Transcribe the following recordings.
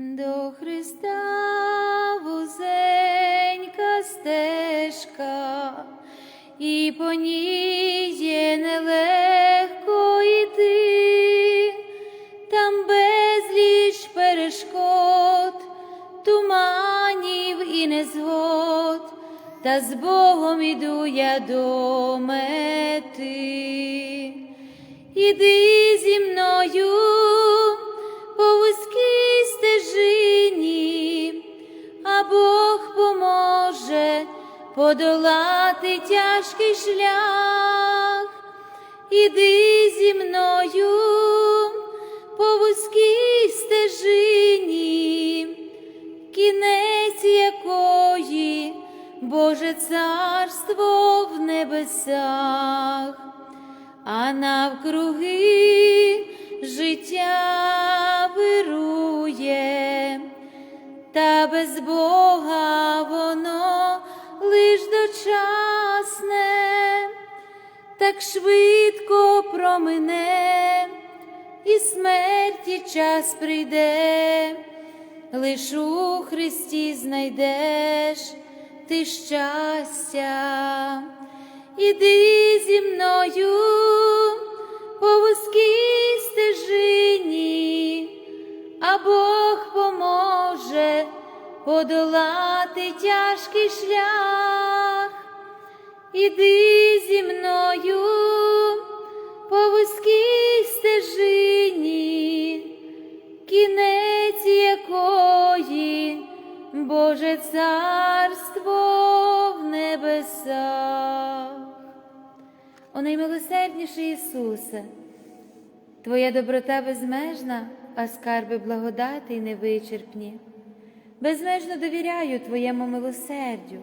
До Христа вузенька стежка, і по ній є нелегко йти, там безліч перешкод, туманів і незгод, та з Богом іду я до мети. Іди зі мною подолати тяжкий шлях. Іди зі мною по вузькій стежині, кінець якої Боже царство в небесах а навкруги життя вирує, та без Бога воно лиш так швидко промине, і смерті час прийде, лиш у Христі знайдеш ти щастя. Іди зі мною по вузькій стежині, а Бог поможе подолати тяжкий шлях. Іди зі мною по вузькій стежині, кінець якої Боже царство в небесах. О наймилосердніший Ісусе, Твоя доброта безмежна, а скарби благодати й невичерпні. Безмежно довіряю Твоєму милосердю,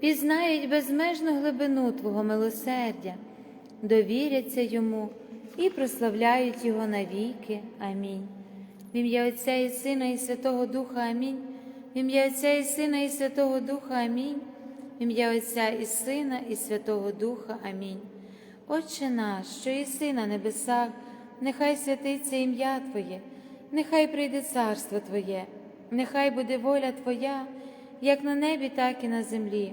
пізнають безмежну глибину Твого милосердя, довіряться йому і прославляють Його навіки. Амінь. В ім'я Отця і Сина, і Святого Духа Амінь. В ім'я Отця і Сина, і Святого Духа Амінь. В ім'я Отця і Сина, і Святого Духа Амінь. Отче наш, що єси на небесах, нехай святиться ім'я Твоє, нехай прийде царство Твоє, нехай буде воля Твоя, як на небі, так і на землі.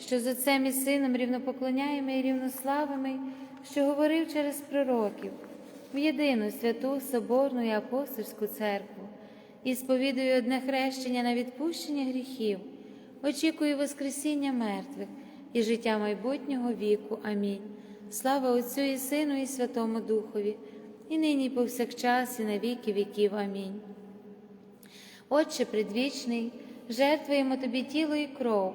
що з Отцем і Сином рівнопоклоняємо і рівнославими, що говорив через пророків, в єдину святу Соборну і апостольську церкву, і сповідую одне хрещення на відпущення гріхів, очікую Воскресіння мертвих і життя майбутнього віку. Амінь. Слава Отцю і Сину, і Святому Духові, і нині, і повсякчас, і на віки віків. Амінь. Отче предвічний, жертвуємо Тобі тіло і кров,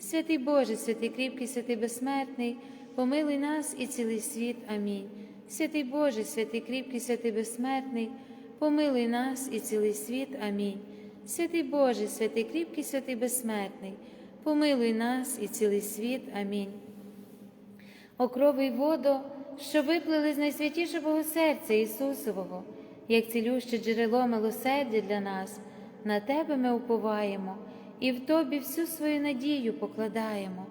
Святий Боже, святий кріпкий, святий безсмертний, помилуй нас і цілий світ. Амінь. Святий Боже, святий кріпкий, святий безсмертний, помилуй нас і цілий світ. Амінь. Святий Боже, святий кріпкий, святий безсмертний, помилуй нас і цілий світ. Амінь. Окрови й воду, що виплили з найсвятішого серця Ісусового, як цілюще джерело милосердя для нас, на Тебе ми уповаємо і в Тобі всю свою надію покладаємо.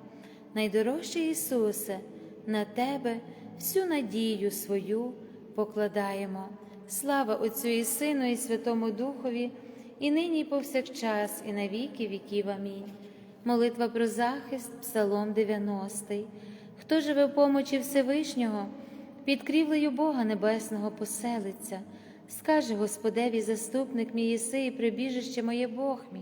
Найдорожчий Ісусе, на Тебе всю надію свою покладаємо. Слава Отцю і Сину, і Святому Духові, і нині, і повсякчас, і на віки віків. Амінь. Молитва про захист, Псалом 90. Хто живе в помочі Всевишнього, під крівлею Бога Небесного поселиться, скаже Господеві, заступник мій єси і прибіжище моє Бог мій,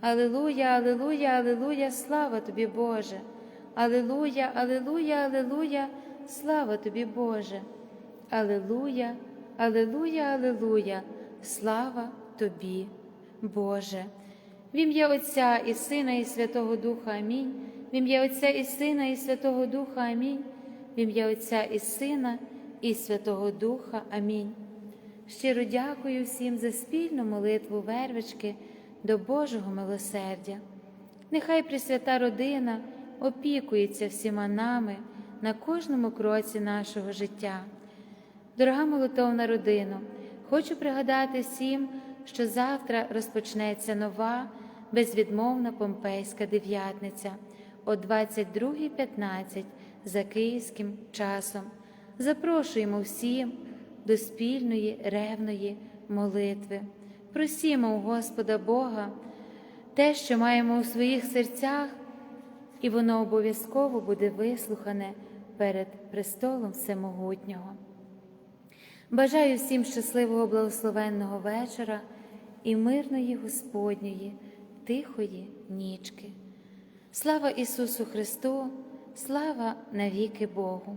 Алилуя, Алилуя, Алилуя, слава тобі, Боже. Алилуя, Алилуя, Алилуя, слава тобі, Боже. Алилуя, Алилуя, Алилуя, слава тобі, Боже. В ім'я Отця і Сина, і Святого Духа Амінь. В ім'я Отця і Сина, і Святого Духа Амінь. В ім'я Отця і Сина, і Святого Духа. Амінь. Щиро дякую всім за спільну молитву вервички до Божого милосердя. Нехай Пресвята родина опікується всіма нами на кожному кроці нашого життя. Дорога молитовна родина, хочу пригадати всім, що завтра розпочнеться нова, безвідмовна Помпейська дев'ятниця о 22.15 за київським часом. Запрошуємо всім до спільної ревної молитви. Просімо у Господа Бога те, що маємо у своїх серцях, і воно обов'язково буде вислухане перед престолом Всемогутнього. Бажаю всім щасливого благословенного вечора і мирної Господньої, тихої нічки. Слава Ісусу Христу, слава навіки Богу.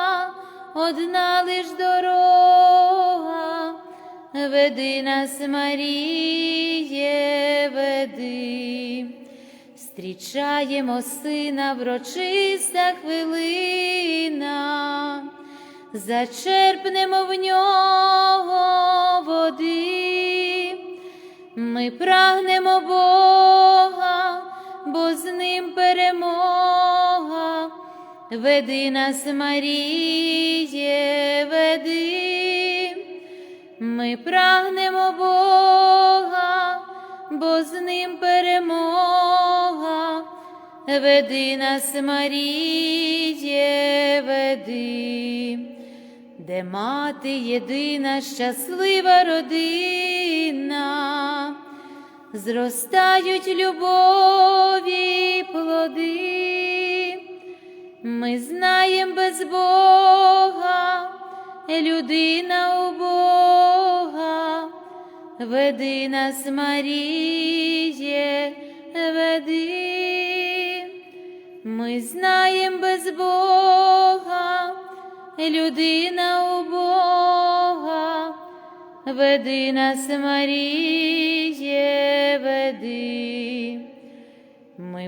одна лиш дорога, веди нас, Маріє, веди. Зустрічаємо сина врочиста хвилина, зачерпнемо в нього води, ми прагнемо Бога, бо з ним перемога. Веди нас, Маріє, веди, ми прагнемо Бога, бо з ним перемога. Веди нас, Маріє, веди, де мати єдина щаслива родина, зростають любові плоди. Ми знаєм без Бога, людина у Бога, веди нас, Маріє, веди, ми знаєм без Бога, людина у Бога, веди нас, Маріє, веди.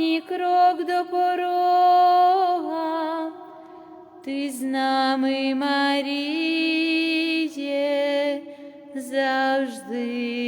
ні крок до порога, ти з нами, Маріє, завжди.